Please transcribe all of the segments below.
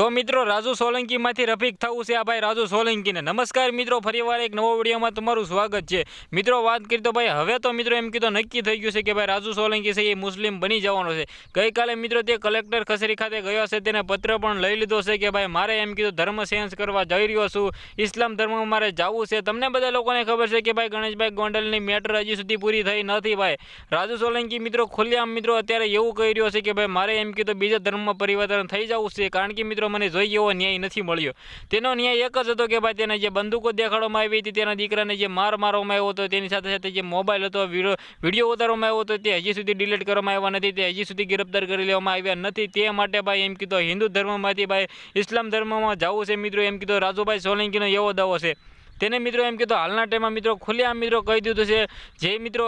તો મિત્રો, રાજુ સોલંકીમાંથી રફીક થવું છે આ ભાઈ રાજુ સોલંકીને. નમસ્કાર મિત્રો ફરીવાર એક નવો વિડીયોમાં તમારું સ્વાગત છે. મિત્રો, વાત કરી તો ભાઈ, હવે તો મિત્રો એમ કીધું નક્કી થઈ ગયું છે કે ભાઈ, રાજુ સોલંકી છે એ મુસ્લિમ બની જવાનો છે. ગઈકાલે મિત્રો તે કલેક્ટર ખસરી ખાતે ગયો છે, તેને પત્ર પણ લઈ લીધો છે કે ભાઈ, મારે એમ કીધું, ધર્મ ચેન્જ કરવા જઈ રહ્યો છું. ઇસ્લામ ધર્મમાં મારે જવું છે. તમને બધા લોકોને ખબર છે કે ભાઈ, ગણેશભાઈ ગોંડલની મેટર હજી સુધી પૂરી થઈ નથી ભાઈ. રાજુ સોલંકી મિત્રો ખુલ્લેઆમ મિત્રો અત્યારે એવું કહી રહ્યો છે કે ભાઈ, મારે એમ કીધું, બીજા ધર્મમાં પરિવર્તન થઈ જવું છે. કારણ કે મિત્રો મને જોઈએ એવો ન્યાય નથી મળ્યો. તેનો ન્યાય એક જ હતો કે ભાઈ તેને જે બંદૂકો દેખાડવામાં આવી હતી, તેના દીકરાને જે માર મારવામાં આવ્યો હતો, તેની સાથે સાથે જે મોબાઈલ હતો વીડિયો ઉતારવામાં આવ્યો હતો, તે હજી સુધી ડિલીટ કરવામાં આવ્યા નથી, તે હજી સુધી ગિરફ્તાર કરી લેવામાં આવ્યા નથી. તે માટે ભાઈ એમ કીધો, હિન્દુ ધર્મમાંથી ભાઈ, ઇસ્લામ ધર્મમાં જવું છે, મિત્રો. એમ કીધો, રાજુભાઈ સોલંકીનો એવો દાવો છે. તેને મિત્રો એમ કીધું હાલના ટાઈમમાં મિત્રો ખુલ્લેઆમ મિત્રો કહી દીધું છે, જે મિત્રો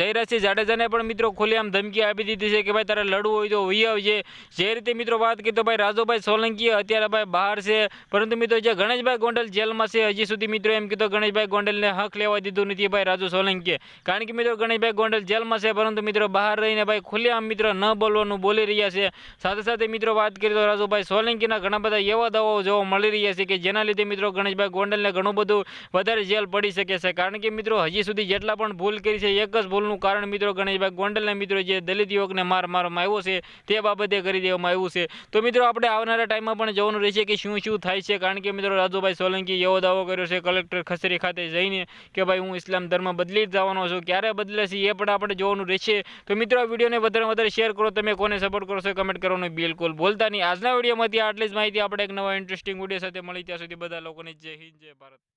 જયરાજસિંહ જાડેજાને પણ મિત્રો ખુલ્લેઆમ ધમકી આપી દીધી છે કે ભાઈ તારે લડવું હોય તો હોઈ આવજે. જે રીતે મિત્રો વાત કરી તો ભાઈ રાજુભાઈ સોલંકી અત્યારે ભાઈ બહાર છે. પરંતુ મિત્રો જે ગણેશભાઈ ગોંડલ જેલમાં છે, હજી સુધી મિત્રો એમ કીધું ગણેશભાઈ ગોંડલને હક લેવા દીધું નથી ભાઈ રાજુ સોલંકીએ. કારણ કે મિત્રો ગણેશભાઈ ગોંડલ જેલમાં છે, પરંતુ મિત્રો બહાર રહીને ભાઈ ખુલ્લેઆમ મિત્રો ન બોલવાનું બોલી રહ્યા છે. સાથે સાથે મિત્રો વાત કરીએ તો રાજુભાઈ સોલંકીના ઘણા બધા એવા દાવાઓ જોવા મળી રહ્યા છે કે જેના લીધે મિત્રો ગણેશભાઈ ગોંડલને ઘણું બધું વધારે જેલ પડી શકે છે. કારણ કે મિત્રો, હજી સુધી જેટલા પણ ભૂલ કરી છે, એક જ ભૂલનું કારણ મિત્રો ગણેશભાઈ ગોંડલના મિત્રો જે દલિત યુવકને માર મારવામાં આવ્યો છે, તે બાબતે કરી દેવામાં આવ્યું છે. તો મિત્રો, આપણે આવનારા ટાઈમમાં પણ જવાનું રહેશે કે શું શું થાય છે. કારણ કે મિત્રો, રાજુભાઈ સોલંકી એવો દાવો કર્યો છે કલેક્ટર ખસરી ખાતે જઈને કે ભાઈ, હું ઇસ્લામ ધર્મ બદલી જવાનો છું. ક્યારે બદલે છે એ પણ આપણે જોવાનું રહેશે. તો મિત્રો, આ વિડીયોને વધારે વધારે શેર કરો. તમે કોને સપોર્ટ કરો છો કમેન્ટ કરવાનું બિલકુલ ભૂલતા નહીં. આજના વિડીયોમાંથી આટલી જ માહિતી. આપણે એક નવા ઇન્ટરેસ્ટિંગ વીડિયો સાથે મળી. ત્યાં સુધી બધા લોકોને જય હિન્દ, જય ભારત.